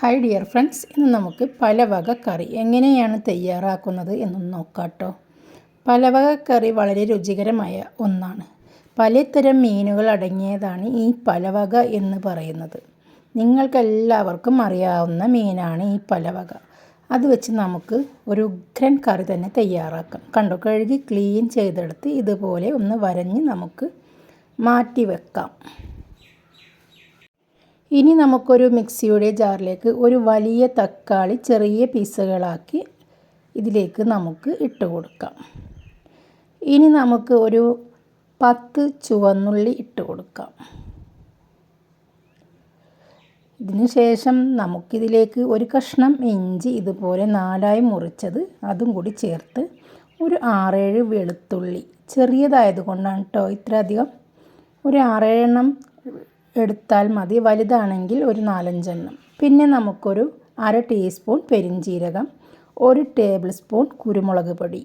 Hi dear friends ഇന്ന് നമുക്ക് പലവക കറി എങ്ങനെയാണ് തയ്യാറാക്കുന്നത് എന്നൊന്ന് നോക്കാട്ടോ. പലവക കറി വളരെ രുചികരമായ ഒന്നാണ്. പലതരം മീനുകൾ അടങ്ങിയതാണ് ഈ പലവക എന്ന് പറയുന്നത്. നിങ്ങൾക്കെല്ലാവർക്കും അറിയാവുന്ന മീനാണ് ഈ പലവക അത് വെച്ച് നമുക്ക് ഒരു ഉഗ്രൻ കറി തന്നെ തയ്യാറാക്കാം. കണ്ടോ? കഴുകി ക്ലീൻ ചെയ്തെടുത്ത് ഇതുപോലെ ഒന്ന് വരഞ്ഞ് നമുക്ക് മാറ്റി വെക്കാം. ഇനി നമുക്കൊരു മിക്സിയുടെ ജാറിലേക്ക് ഒരു വലിയ തക്കാളി ചെറിയ പീസുകളാക്കി ഇതിലേക്ക് നമുക്ക് ഇട്ട് കൊടുക്കാം. ഇനി നമുക്ക് ഒരു പത്ത് ചുവന്നുള്ളി ഇട്ട് കൊടുക്കാം. ഇതിന് ശേഷം നമുക്കിതിലേക്ക് ഒരു കഷ്ണം ഇഞ്ചി ഇതുപോലെ നാലായി മുറിച്ചത് അതും കൂടി ചേർത്ത് ഒരു ആറേഴ് വെളുത്തുള്ളി ചെറിയതായത് കൊണ്ടാണ് കേട്ടോ ഇത്രയധികം. ഒരു ആറേഴെണ്ണം എടുത്താൽ മതി. വലുതാണെങ്കിൽ ഒരു നാലഞ്ചെണ്ണം. പിന്നെ നമുക്കൊരു അര ടീസ്പൂൺ പെരിഞ്ജീരകം ഒരു ടേബിൾ സ്പൂൺ കുരുമുളക് പൊടി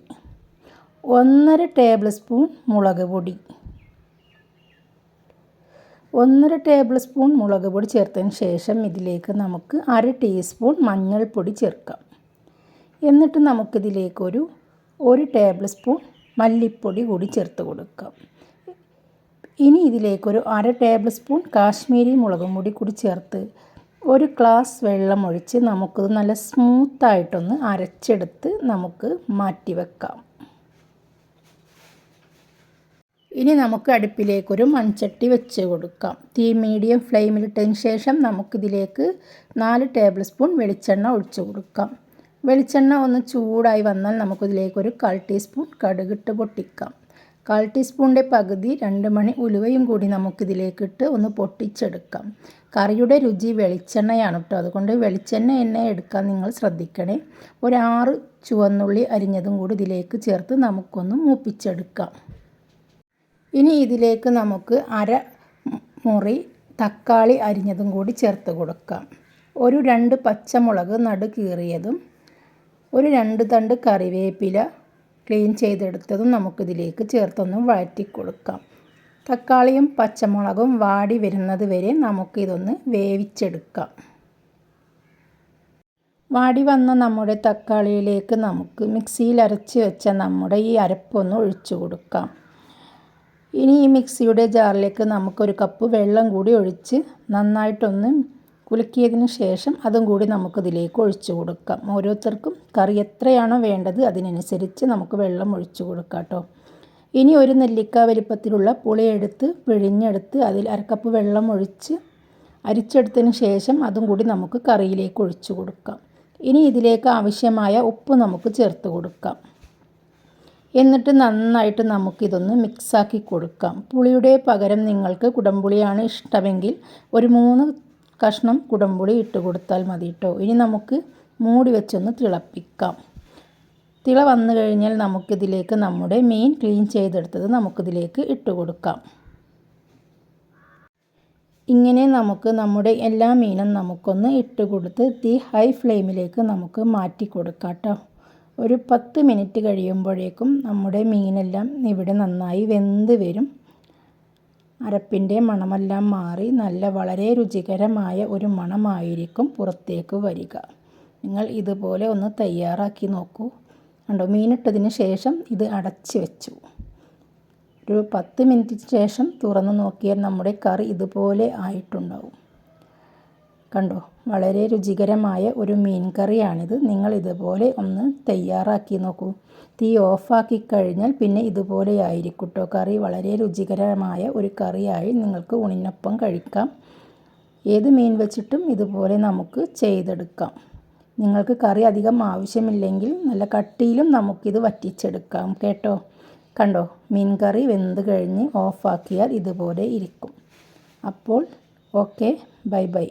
ഒന്നര ടേബിൾ സ്പൂൺ മുളക് പൊടി. ഒന്നര ടേബിൾ സ്പൂൺ മുളക് പൊടി ചേർത്തതിന് ശേഷം ഇതിലേക്ക് നമുക്ക് അര ടീസ്പൂൺ മഞ്ഞൾപ്പൊടി ചേർക്കാം. എന്നിട്ട് നമുക്കിതിലേക്കൊരു ഒരു ടേബിൾ സ്പൂൺ മല്ലിപ്പൊടി കൂടി ചേർത്ത് കൊടുക്കാം. ഇനി ഇതിലേക്കൊരു അര ടേബിൾ സ്പൂൺ കാശ്മീരി മുളകും പൊടി കൂടി ചേർത്ത് ഒരു ഗ്ലാസ് വെള്ളം ഒഴിച്ച് നമുക്കത് നല്ല സ്മൂത്തായിട്ടൊന്ന് അരച്ചെടുത്ത് നമുക്ക് മാറ്റി വെക്കാം. ഇനി നമുക്ക് അടുപ്പിലേക്കൊരു മൺചട്ടി വെച്ച് കൊടുക്കാം. തീ മീഡിയം ഫ്ലെയിമിലിട്ടതിന് ശേഷം നമുക്കിതിലേക്ക് നാല് ടേബിൾ സ്പൂൺ വെളിച്ചെണ്ണ ഒഴിച്ചു കൊടുക്കാം. വെളിച്ചെണ്ണ ഒന്ന് ചൂടായി വന്നാൽ നമുക്കിതിലേക്കൊരു കാൽ ടീസ്പൂൺ കടുകിട്ട് പൊട്ടിക്കാം. കാൽ ടീസ്പൂണിന്റെ പകുതി രണ്ട് മണി ഉലുവയും കൂടി നമുക്കിതിലേക്കിട്ട് ഒന്ന് പൊട്ടിച്ചെടുക്കാം. കറിയുടെ രുചി വെളിച്ചെണ്ണയാണ് കേട്ടോ. അതുകൊണ്ട് വെളിച്ചെണ്ണ എണ്ണ എടുക്കാൻ നിങ്ങൾ ശ്രദ്ധിക്കണേ. ഒരാറ് ചുവന്നുള്ളി അരിഞ്ഞതും കൂടി ഇതിലേക്ക് ചേർത്ത് നമുക്കൊന്ന് മൂപ്പിച്ചെടുക്കാം. ഇനി ഇതിലേക്ക് നമുക്ക് അര മുറി തക്കാളി അരിഞ്ഞതും കൂടി ചേർത്ത് കൊടുക്കാം. ഒരു രണ്ട് പച്ചമുളക് നടു കീറിയതും ഒരു രണ്ട് തണ്ട് കറിവേപ്പില ക്ലീൻ ചെയ്തെടുത്തതും നമുക്കിതിലേക്ക് ചേർത്തൊന്ന് വഴറ്റി കൊടുക്കാം തക്കാളിയും പച്ചമുളകും വാടി വരുന്നത് വരെ നമുക്കിതൊന്ന് വേവിച്ചെടുക്കാം. വാടി വന്ന നമ്മുടെ തക്കാളിയിലേക്ക് നമുക്ക് മിക്സിയിൽ അരച്ച് വെച്ച നമ്മുടെ ഈ അരപ്പൊന്ന് ഒഴിച്ചു കൊടുക്കാം. ഇനി ഈ മിക്സിയുടെ ജാറിലേക്ക് നമുക്കൊരു കപ്പ് വെള്ളം കൂടി ഒഴിച്ച് നന്നായിട്ടൊന്ന് കുലുക്കിയതിന് ശേഷം അതും കൂടി നമുക്കിതിലേക്ക് ഒഴിച്ചു കൊടുക്കാം. ഓരോരുത്തർക്കും കറി എത്രയാണോ വേണ്ടത് അതിനനുസരിച്ച് നമുക്ക് വെള്ളം ഒഴിച്ചു കൊടുക്കാം കേട്ടോ ഇനി ഒരു നെല്ലിക്ക വലിപ്പത്തിലുള്ള പുളിയെടുത്ത് പിഴിഞ്ഞെടുത്ത് അതിൽ അരക്കപ്പ് വെള്ളം ഒഴിച്ച് അരിച്ചെടുത്തതിന് ശേഷം അതും കൂടി നമുക്ക് കറിയിലേക്ക് ഒഴിച്ചു കൊടുക്കാം. ഇനി ഇതിലേക്ക് ആവശ്യമായ ഉപ്പ് നമുക്ക് ചേർത്ത് കൊടുക്കാം. എന്നിട്ട് നന്നായിട്ട് നമുക്കിതൊന്ന് മിക്സാക്കി കൊടുക്കാം. പുളിയുടെ പകരം നിങ്ങൾക്ക് കുടംപുളിയാണ് ഇഷ്ടമെങ്കിൽ ഒരു മൂന്ന് കഷ്ണം കുടംപുളി ഇട്ട് കൊടുത്താൽ മതി കേട്ടോ ഇനി നമുക്ക് മൂടി വെച്ചൊന്ന് തിളപ്പിക്കാം. തിള വന്നു കഴിഞ്ഞാൽ നമുക്കിതിലേക്ക് നമ്മുടെ മീൻ ക്ലീൻ ചെയ്തെടുത്തത് നമുക്കിതിലേക്ക് ഇട്ട് കൊടുക്കാം. ഇങ്ങനെ നമുക്ക് നമ്മുടെ എല്ലാ മീനും നമുക്കൊന്ന് ഇട്ട് കൊടുത്ത് തീ ഹൈ ഫ്ലെയിമിലേക്ക് നമുക്ക് മാറ്റി കൊടുക്കാം കേട്ടോ ഒരു പത്ത് മിനിറ്റ് കഴിയുമ്പോഴേക്കും നമ്മുടെ മീനെല്ലാം ഇവിടെ നന്നായി വെന്ത് വരും. അരപ്പിന്റെ മണമെല്ലാം മാറി നല്ല വളരെ രുചികരമായ ഒരു മണമായിരിക്കും പുറത്തേക്ക് വരിക. നിങ്ങൾ ഇതുപോലെ ഒന്ന് തയ്യാറാക്കി നോക്കൂ. കണ്ടോ മീനിട്ടതിന് ശേഷം ഇത് അടച്ച് വെച്ചു. ഒരു പത്ത് മിനിറ്റിന് ശേഷം തുറന്ന് നോക്കിയാൽ നമ്മുടെ കറി ഇതുപോലെ ആയിട്ടുണ്ടാവും. കണ്ടോ? വളരെ രുചികരമായ ഒരു മീൻ കറിയാണിത്. നിങ്ങൾ ഇതുപോലെ ഒന്ന് തയ്യാറാക്കി നോക്കൂ. തീ ഓഫാക്കി കഴിഞ്ഞാൽ പിന്നെ ഇതുപോലെ ആയിരിക്കും കറി വളരെ രുചികരമായ ഒരു കറിയായി നിങ്ങൾക്ക് ഊണിനൊപ്പം കഴിക്കാം. ഏത് മീൻ വെച്ചിട്ടും ഇതുപോലെ നമുക്ക് ചെയ്തെടുക്കാം. നിങ്ങൾക്ക് കറി അധികം ആവശ്യമില്ലെങ്കിൽ നല്ല കട്ടിയിലും നമുക്കിത് വറ്റിച്ചെടുക്കാം കേട്ടോ. കണ്ടോ? മീൻ കറി വെന്ത് കഴിഞ്ഞ് ഓഫാക്കിയാൽ ഇതുപോലെ ഇരിക്കും. അപ്പോൾ ഓക്കെ ബൈ ബൈ.